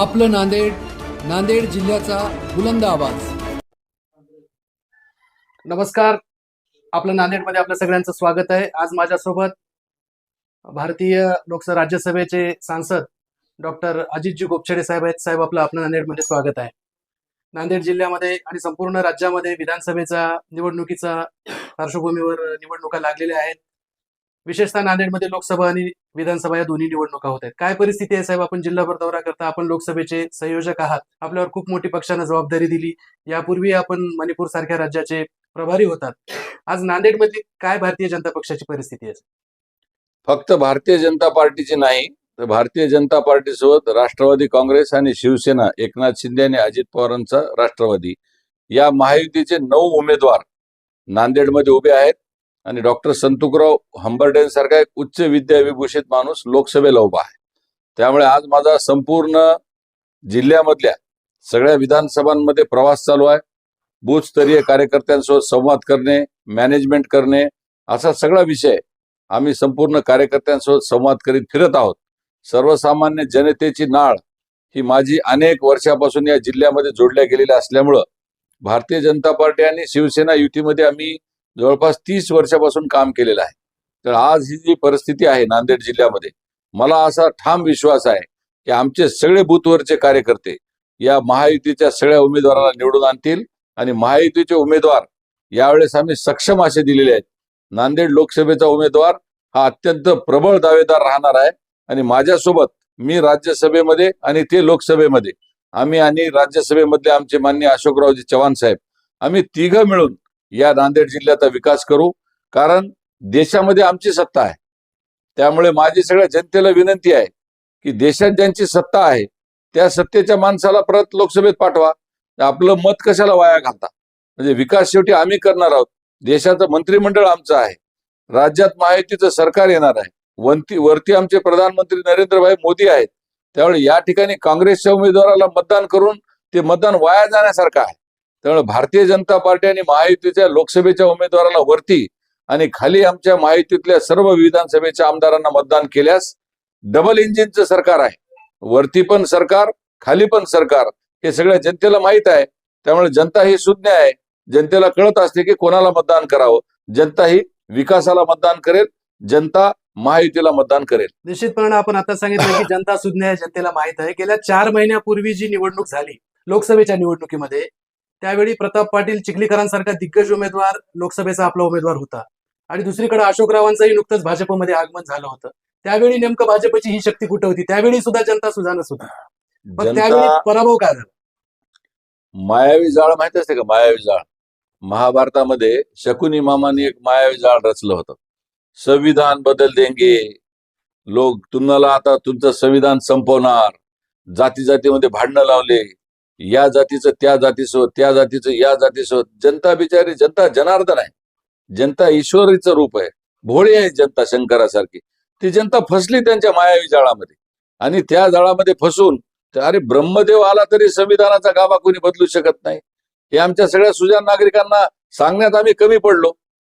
आपलं नांदेड नांदेड जिल्ह्याचा बुलंद आवाज. नमस्कार. आपलं नांदेडमध्ये आपल्या सगळ्यांचं स्वागत आहे. आज माझ्यासोबत भारतीय लोकसभा राज्यसभेचे सांसद डॉक्टर अजितजी गोपछडे साहेब आहेत. साहेब आपलं आपलं नांदेडमध्ये स्वागत आहे. नांदेड जिल्ह्यामध्ये आणि संपूर्ण राज्यामध्ये विधानसभेचा निवडणुकीचा पार्श्वभूमीवर निवडणुका लागलेल्या आहेत. विशेषतः नांदेडमध्ये लोकसभा आणि विधानसभा या दोन्ही निवडणुका होत आहेत. काय परिस्थिती आहे साहेब? आपण जिल्हाभर दौरा करता आपण लोकसभेचे संयोजक आहात. आपल्यावर खूप मोठी पक्षानं जबाबदारी दिली. यापूर्वी आपण मणिपूर सारख्या राज्याचे प्रभारी होतात. आज नांदेडमध्ये काय भारतीय जनता पक्षाची परिस्थिती आहे? फक्त भारतीय जनता पार्टीची नाही तर भारतीय जनता पार्टीसोबत राष्ट्रवादी काँग्रेस आणि शिवसेना एकनाथ शिंदे आणि अजित पवारांचा राष्ट्रवादी. या महायुतीचे नऊ उमेदवार नांदेडमध्ये उभे आहेत. आणि डॉक्टर संतुकराव हंबर्डेंसारखा एक उच्च विद्या विभूषित माणूस लोकसभेला उभा आहे. त्यामुळे आज माझा संपूर्ण जिल्ह्यामधल्या सगळ्या विधानसभांमध्ये प्रवास चालू आहे. बूथस्तरीय कार्यकर्त्यांसोबत संवाद करणे मॅनेजमेंट करणे असा सगळा विषय आम्ही संपूर्ण कार्यकर्त्यांसोबत संवाद करीत फिरत आहोत. सर्वसामान्य जनतेची नाळ ही माझी अनेक वर्षापासून या जिल्ह्यामध्ये जोडल्या गेलेल्या असल्यामुळं भारतीय जनता पार्टी आणि शिवसेना युतीमध्ये आम्ही जवळपास तीस वर्षापासून काम केलेलं आहे. तर आज ही जी परिस्थिती आहे नांदेड जिल्ह्यामध्ये मला असा ठाम विश्वास आहे की आमचे सगळे बूथवरचे कार्यकर्ते या महायुतीच्या सगळ्या उमेदवाराला निवडून आणतील आणि महायुतीचे उमेदवार यावेळेस आम्ही सक्षम असे दिलेले आहेत. नांदेड लोकसभेचा उमेदवार हा अत्यंत प्रबळ दावेदार राहणार आहे आणि माझ्यासोबत मी राज्यसभेमध्ये आणि ते लोकसभेमध्ये आम्ही आणि राज्यसभेमधले आमचे मान्य अशोकरावजी चव्हाण साहेब आम्ही तिघं मिळून या नांदेड जिल्ह्याचा विकास करू कारण देशामध्ये आमची सत्ता आहे. त्यामुळे माझी सगळ्या जनतेला विनंती आहे की देशात ज्यांची सत्ता आहे त्या सत्तेच्या माणसाला परत लोकसभेत पाठवा. आपलं मत कशाला वाया घालता? म्हणजे विकास शेवटी आम्ही करणार आहोत. देशाचं मंत्रिमंडळ आमचं आहे. राज्यात महायुतीचं सरकार येणार आहे. वंती वरती आमचे प्रधानमंत्री नरेंद्रभाई मोदी आहेत. त्यामुळे या ठिकाणी काँग्रेसच्या उमेदवाराला मतदान करून ते मतदान वाया जाण्यासारखं आहे. त्यामुळे भारतीय जनता पार्टी आणि महायुतीच्या लोकसभेच्या उमेदवाराला वरती आणि खाली आमच्या महायुतीतल्या सर्व विधानसभेच्या आमदारांना मतदान केल्यास डबल इंजिनचं सरकार आहे. वरती पण सरकार खाली पण सरकार हे सगळ्या जनतेला माहीत आहे. त्यामुळे जनता ही सुज्ञ आहे. जनतेला कळत असते की कोणाला मतदान करावं. जनता ही विकासाला मतदान करेल. जनता महायुतीला मतदान करेल. निश्चितपणे आपण आता सांगितलं की जनता सुज्ञ आहे जनतेला माहीत आहे. गेल्या चार महिन्यापूर्वी जी निवडणूक झाली लोकसभेच्या निवडणुकीमध्ये त्यावेळी प्रताप पाटील चिखलीकरांसारखा दिग्गज उमेदवार लोकसभेचा आपला उमेदवार होता. आणि दुसरीकडे अशोकरावांचंही नुकतंच भाजपमध्ये आगमन झालं होतं. त्यावेळी नेमकं भाजपची ही शक्ती कुठं होती? त्यावेळी सुद्धा जनता सुजानच होती पण त्यावेळी पराभव काय झाला? मायावी जाळ माहीत असते का? मायावी जाळ. महाभारतामध्ये शकुनी मामाने एक मायावी जाळ रचलं होतं. संविधान बदल देंगे. लोक तुम्हाला आता तुमचं संविधान संपवणार. जाती जातीमध्ये भांडणं लावले. या जातीचं त्या जातीसोबत त्या जातीचं या जातीसोबत जनता बिचारी जनता जनार्दन आहे. जनता ईश्वरीचं रूप आहे. भोळी आहे जनता शंकरासारखी. ती जनता फसली त्यांच्या मायावी जाळामध्ये. आणि त्या जाळामध्ये फसून अरे ब्रह्मदेव आला तरी संविधानाचा गाभा कोणी बदलू शकत नाही. हे आमच्या सगळ्या सुजान नागरिकांना सांगण्यात आम्ही कमी पडलो.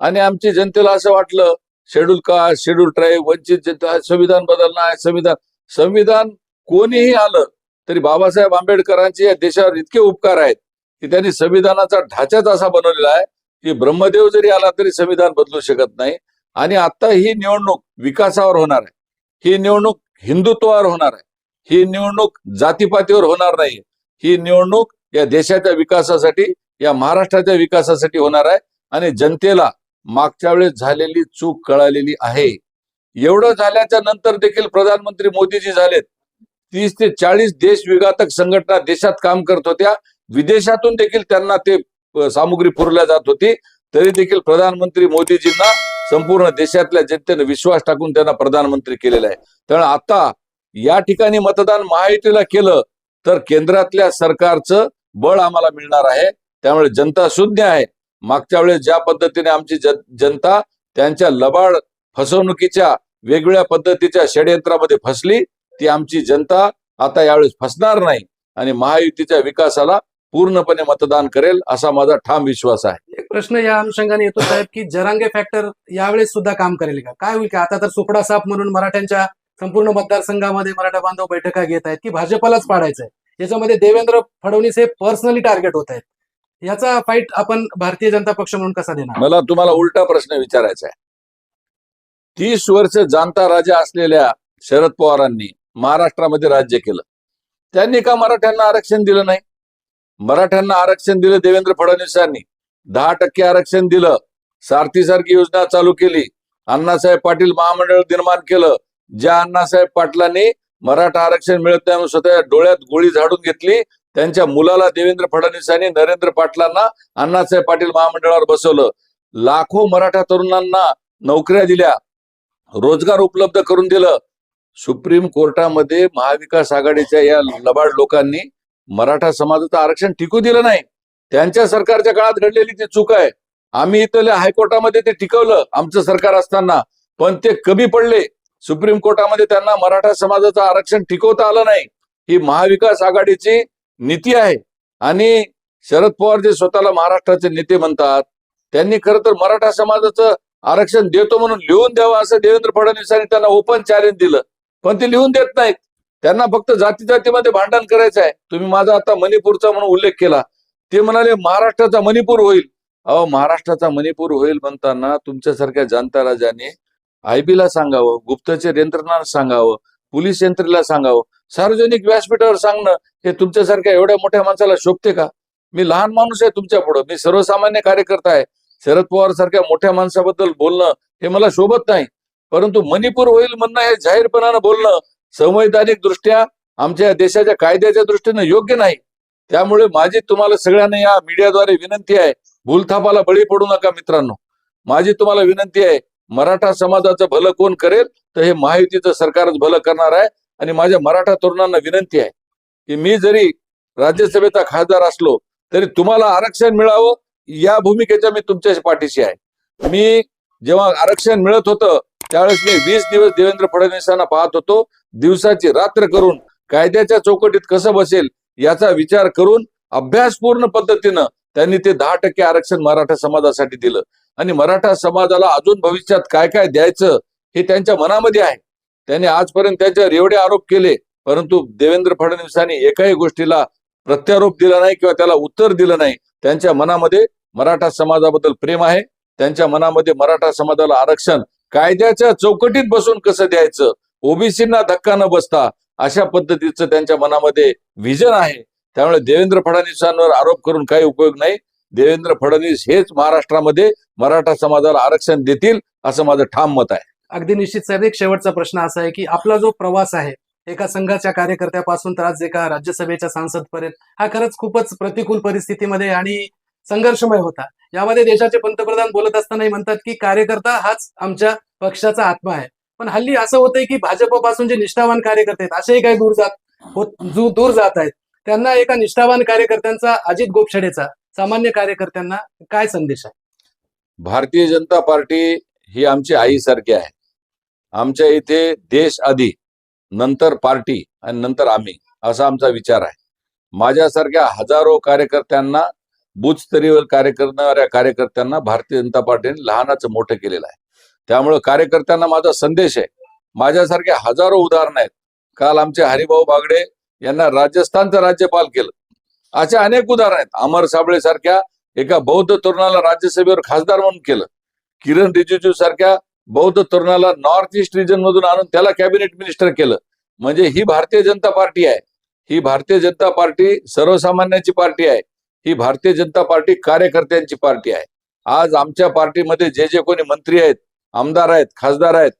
आणि आमची जनतेला असं वाटलं शेड्यूल कास्ट शेड्यूल ट्राईब वंचित जनता संविधान बदलणार आहे संविधान संविधान कोणीही आलं तरी बाबासाहेब आंबेडकरांचे या देशावर इतके उपकार आहेत की त्यांनी संविधानाचा ढाचाच असा बनवलेला आहे की ब्रह्मदेव जरी आला तरी संविधान बदलू शकत नाही. आणि आता ही निवडणूक विकासावर होणार आहे. ही निवडणूक हिंदुत्वावर होणार आहे. ही निवडणूक जातीपातीवर होणार नाही ही निवडणूक या देशाच्या विकासासाठी या महाराष्ट्राच्या विकासासाठी होणार आहे. आणि जनतेला मागच्या वेळेस झालेली चूक कळालेली आहे. एवढं झाल्याच्यानंतर देखील प्रधानमंत्री मोदीजी झालेत. तीस ते चाळीस देश विघातक संघटना देशात काम करत होत्या. विदेशातून देखील त्यांना ते सामुग्री पुरवल्या जात होती. तरी देखील प्रधानमंत्री मोदीजींना संपूर्ण देशातल्या जनतेने विश्वास टाकून त्यांना प्रधानमंत्री केलेला आहे. त्यामुळे आता या ठिकाणी मतदान महायुतीला केलं तर केंद्रातल्या सरकारचं बळ आम्हाला मिळणार आहे. त्यामुळे जनता शून्य आहे. मागच्या वेळेस ज्या पद्धतीने आमची जनता त्यांच्या लबाड फसवणुकीच्या वेगवेगळ्या पद्धतीच्या षडयंत्रामध्ये फसली ती आमची जनता आता यावेळेस फसणार नाही आणि महायुतीच्या विकासाला पूर्णपणे मतदान करेल असा माझा ठाम विश्वास आहे. एक प्रश्न या अनुषंगाने येतो साहेब की जरांगे फॅक्टर यावेळेस सुद्धा काम करेल का? काय होईल का? आता तर सुपडा साप म्हणून मराठ्यांच्या संपूर्ण मतदारसंघामध्ये मराठा बांधव बैठका घेत आहेत की भाजपलाच पाडायचं आहे याच्यामध्ये देवेंद्र फडणवीस हे पर्सनली टार्गेट होत आहेत. याचा फाईट आपण भारतीय जनता पक्ष म्हणून कसा देणार? मला तुम्हाला उलटा प्रश्न विचारायचा आहे. तीस वर्ष जाणता राजा असलेल्या शरद पवारांनी महाराष्ट्रामध्ये राज्य केलं. त्यांनी का मराठ्यांना आरक्षण दिलं नाही? मराठ्यांना आरक्षण दिलं देवेंद्र फडणवीसांनी दहा टक्के आरक्षण दिलं. सारथीसारखी योजना चालू केली. अण्णासाहेब पाटील महामंडळ निर्माण केलं. ज्या अण्णासाहेब पाटलांनी मराठा आरक्षण मिळत नाही स्वतः डोळ्यात गोळी झाडून घेतली त्यांच्या मुलाला देवेंद्र फडणवीसांनी नरेंद्र पाटलांना अण्णासाहेब पाटील महामंडळावर बसवलं. लाखो मराठा तरुणांना नोकऱ्या दिल्या. रोजगार उपलब्ध करून दिलं. सुप्रीम कोर्टामध्ये महाविकास आघाडीच्या या लबाड लोकांनी मराठा समाजाचं आरक्षण टिकू दिलं नाही. त्यांच्या सरकारच्या काळात घडलेली ती चूक आहे. आम्ही इथल्या हायकोर्टामध्ये ते टिकवलं आमचं सरकार असताना. पण ते कमी पडले. सुप्रीम कोर्टामध्ये त्यांना मराठा समाजाचं आरक्षण टिकवता आलं नाही. ही महाविकास आघाडीची नीती आहे. आणि शरद पवार जे स्वतःला महाराष्ट्राचे नेते म्हणतात त्यांनी खरं तर मराठा समाजाचं आरक्षण देतो म्हणून लिहून द्यावं असं देवेंद्र फडणवीसांनी त्यांना ओपन चॅलेंज दिलं. पण ते लिहून देत नाहीत. त्यांना फक्त जाती जातीमध्ये भांडण करायचं आहे. तुम्ही माझा आता मणिपूरचा म्हणून उल्लेख केला. ते म्हणाले महाराष्ट्राचा मणिपूर होईल. अहो महाराष्ट्राचा मणिपूर होईल म्हणताना तुमच्यासारख्या जाणता राजाने आयबीला सांगावं गुप्तचर यंत्रणांना सांगावं पोलीस यंत्रेला सांगावं. सार्वजनिक व्यासपीठावर सांगणं हे तुमच्यासारख्या एवढ्या मोठ्या माणसाला शोभते का? मी लहान माणूस आहे तुमच्या पुढं. मी सर्वसामान्य कार्यकर्ता आहे. शरद पवार सारख्या मोठ्या माणसाबद्दल बोलणं हे मला शोभत नाही. परंतु मणिपूर होईल म्हणणं हे जाहीरपणानं बोलणं संवैधानिक दृष्ट्या आमच्या देशाच्या कायद्याच्या दृष्टीनं योग्य नाही. त्यामुळे माझी तुम्हाला सगळ्यांना या मीडियाद्वारे विनंती आहे भूलथापाला बळी पडू नका मित्रांनो. माझी तुम्हाला विनंती आहे मराठा समाजाचं भलं कोण करेल तर हे महायुतीचं सरकारच भलं करणार आहे. आणि माझ्या मराठा तरुणांना विनंती आहे की मी जरी राज्यसभेचा खासदार असलो तरी तुम्हाला आरक्षण मिळावं या भूमिकेच्या मी तुमच्या पाठीशी आहे. मी जेव्हा आरक्षण मिळत होतं त्यावेळेस मी वीस दिवस देवेंद्र फडणवीसांना पाहत होतो. दिवसाची रात्र करून कायद्याच्या चौकटीत कसं बसेल याचा विचार करून अभ्यासपूर्ण पद्धतीनं त्यांनी ते दहा टक्के आरक्षण मराठा समाजासाठी दिलं. आणि मराठा समाजाला अजून भविष्यात काय काय द्यायचं हे त्यांच्या मनामध्ये आहे. त्यांनी आजपर्यंत त्याच्यावर एवढे आरोप केले परंतु देवेंद्र फडणवीसांनी एकाही गोष्टीला प्रत्यारोप दिला नाही किंवा त्याला उत्तर दिलं नाही. त्यांच्या मनामध्ये मराठा समाजाबद्दल प्रेम आहे. त्यांच्या मनामध्ये मराठा समाजाला आरक्षण कायद्याच्या चौकटीत बसून कसं द्यायचं? ओबीसींना धक्का न बसता अशा पद्धतीचं त्यांच्या मनामध्ये विजन आहे. त्यामुळे देवेंद्र फडणवीसांवर आरोप करून काही उपयोग नाही. देवेंद्र फडणवीस हेच महाराष्ट्रामध्ये मराठा समाजाला आरक्षण देतील असं माझं ठाम मत आहे. अगदी निश्चित साहेब एक शेवटचा प्रश्न असा आहे की आपला जो प्रवास आहे एका संघाच्या कार्यकर्त्यापासून तर आज एका राज्यसभेच्या सांसदपर्यंत हा खरंच खूपच प्रतिकूल परिस्थितीमध्ये आणि संघर्षमय होता. यामध्ये देशाचे पंतप्रधान बोलत असतानाही म्हणतात की कार्यकर्ता हाच आमच्या पक्षाचा आत्मा आहे. पण हल्ली असं होतंय की भाजपपासून जे निष्ठावान कार्यकर्ते आहेत असेही काही दूर जात जो दूर जात आहेत. त्यांना एका निष्ठावान कार्यकर्त्यांचा अजित गोपछडेचा सामान्य कार्यकर्त्यांना काय संदेश आहे? भारतीय जनता पार्टी ही आमची आईसारखी आहे. आमच्या इथे देश आधी नंतर पार्टी आणि नंतर आम्ही असा आमचा विचार आहे. माझ्यासारख्या हजारो कार्यकर्त्यांना बूथस्तरीवर कार्य करणाऱ्या कार्यकर्त्यांना भारतीय जनता पार्टीने लहानाचं मोठं केलेलं आहे. त्यामुळं कार्यकर्त्यांना माझा संदेश आहे. माझ्यासारखे हजारो उदाहरणं आहेत. काल आमचे हरिभाऊ बागडे यांना राजस्थानचं राज्यपाल केलं. अशा अनेक उदाहरण आहेत. अमर साबळे सारख्या एका बौद्ध तरुणाला राज्यसभेवर खासदार म्हणून केलं. किरण रिजिजू सारख्या बौद्ध तरुणाला नॉर्थ ईस्ट रिजन मधून आणून त्याला कॅबिनेट मिनिस्टर केलं. म्हणजे ही भारतीय जनता पार्टी आहे. ही भारतीय जनता पार्टी सर्वसामान्यांची पार्टी आहे. ही भारतीय जनता पार्टी कार्यकर्त्यांची पार्टी आहे. आज आमच्या पार्टीमध्ये जे जे कोणी मंत्री आहेत आमदार आहेत खासदार आहेत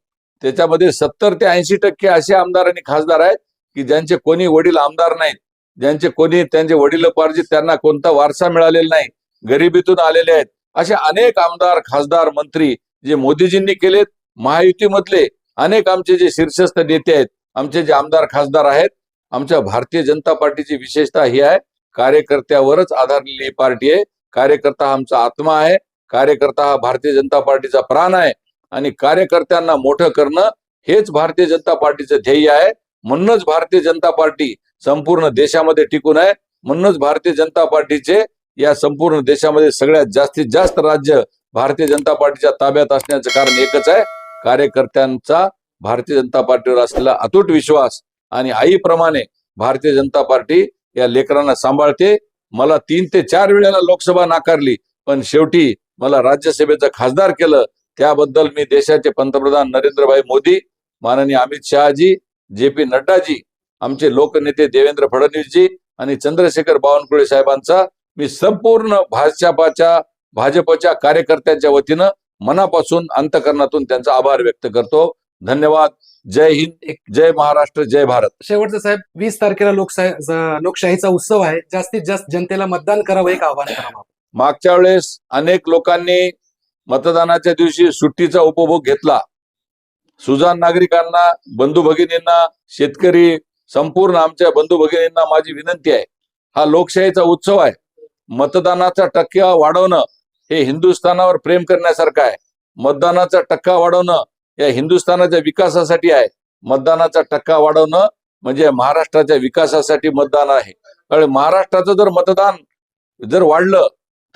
त्याच्यामध्ये सत्तर ते ऐंशी टक्के असे आमदार आणि खासदार आहेत की ज्यांचे कोणी वडील आमदार नाहीत ज्यांचे कोणी त्यांचे वडिलोपार्जित त्यांना कोणता वारसा मिळालेला नाही गरिबीतून आलेले आहेत. असे अनेक आमदार खासदार मंत्री जे मोदीजींनी केलेत महायुतीमधले अनेक आमचे जे शीर्षस्थ नेते आहेत आमचे जे आमदार खासदार आहेत आमच्या भारतीय जनता पार्टीची विशेषता ही आहे कार्यकर्त्यावरच आधारलेली ही पार्टी आहे. कार्यकर्ता आमचा आत्मा आहे. कार्यकर्ता हा भारतीय जनता पार्टीचा प्राण आहे. आणि कार्यकर्त्यांना मोठं करणं हेच भारतीय जनता पार्टीचं ध्येय आहे. म्हणूनच भारतीय जनता पार्टी संपूर्ण देशामध्ये टिकून आहे. म्हणूनच भारतीय जनता पार्टीचे या संपूर्ण देशामध्ये सगळ्यात जास्तीत जास्त राज्य भारतीय जनता पार्टीच्या ताब्यात असण्याचं कारण एकच आहे. कार्यकर्त्यांचा भारतीय जनता पार्टीवर असलेला अतूट विश्वास आणि आईप्रमाणे भारतीय जनता पार्टी या लेकरांना सांभाळते. मला तीन ते चार वेळेला लोकसभा नाकारली पण शेवटी मला राज्यसभेचं खासदार केलं. त्याबद्दल मी देशाचे पंतप्रधान नरेंद्रभाई मोदी माननीय अमित शहाजी जे पी नड्डाजी आमचे लोकनेते देवेंद्र फडणवीसजी आणि चंद्रशेखर बावनकुळे साहेबांचा मी संपूर्ण भाजपाच्या भाजपच्या कार्यकर्त्यांच्या वतीनं मनापासून अंतकरणातून त्यांचा आभार व्यक्त करतो. धन्यवाद. जय हिंद जय महाराष्ट्र जय भारत. शेवटचं साहेब वीस तारखेला लोकशाही लोकशाहीचा उत्सव आहे. जास्तीत जास्त जनतेला मतदान करावं एक आव्हान करावं मागच्या वेळेस अनेक लोकांनी मतदानाच्या दिवशी सुट्टीचा उपभोग घेतला. सुजान नागरिकांना बंधू भगिनींना शेतकरी संपूर्ण आमच्या बंधू भगिनींना माझी विनंती आहे. हा लोकशाहीचा उत्सव आहे. मतदानाचा टक्का वाढवणं हे हिंदुस्थानावर प्रेम करण्यासारखं आहे. मतदानाचा टक्का वाढवणं या हिंदुस्थानाच्या विकासासाठी आहे. मतदानाचा टक्का वाढवणं म्हणजे महाराष्ट्राच्या विकासासाठी मतदान आहे. कारण महाराष्ट्राचं जर मतदान जर वाढलं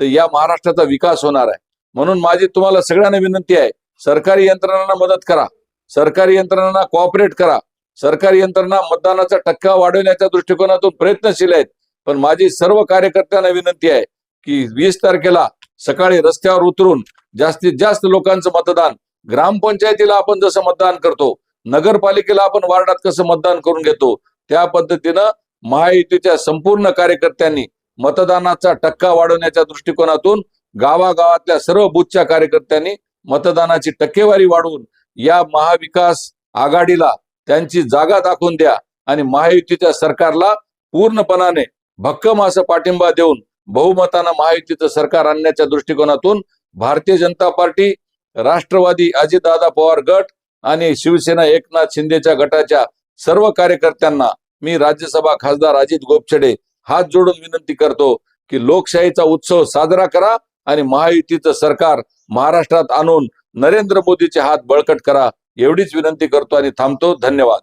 तर या महाराष्ट्राचा विकास होणार आहे. म्हणून माझी तुम्हाला सगळ्यांना विनंती आहे सरकारी यंत्रणांना मदत करा. सरकारी यंत्रणांना कॉपरेट करा. सरकारी यंत्रणा मतदानाचा टक्का वाढवण्याच्या दृष्टिकोनातून प्रयत्नशील आहेत. पण माझी सर्व कार्यकर्त्यांना विनंती आहे की वीस तारखेला सकाळी रस्त्यावर उतरून जास्तीत जास्त लोकांचं मतदान ग्रामपंचायतीला आपण जसं मतदान करतो नगरपालिकेला आपण वार्डात कसं मतदान करून घेतो त्या पद्धतीनं महायुतीच्या संपूर्ण कार्यकर्त्यांनी मतदानाचा टक्का वाढवण्याच्या दृष्टिकोनातून गावागावातल्या सर्व बुथच्या कार्यकर्त्यांनी मतदानाची टक्केवारी वाढवून या महाविकास आघाडीला त्यांची जागा दाखवून द्या आणि महायुतीच्या सरकारला पूर्णपणाने भक्कम असं पाठिंबा देऊन बहुमतानं महायुतीचं सरकार आणण्याच्या दृष्टिकोनातून भारतीय जनता पार्टी राष्ट्रवादी अजितदादा पवार गट आणि शिवसेना एकनाथ शिंदेच्या गटाच्या सर्व कार्यकर्त्यांना मी राज्यसभा खासदार अजित गोपछडे हात जोडून विनंती करतो की लोकशाहीचा उत्सव साजरा करा आणि महायुतीचं सरकार महाराष्ट्रात आणून नरेंद्र मोदीचे हात बळकट करा. एवढीच विनंती करतो आणि थांबतो. धन्यवाद.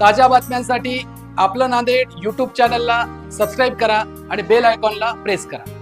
ताज्या बातम्यांसाठी आपलं नांदेड युट्यूब चॅनलला सबस्क्राईब करा आणि बेल आयकॉनला प्रेस करा.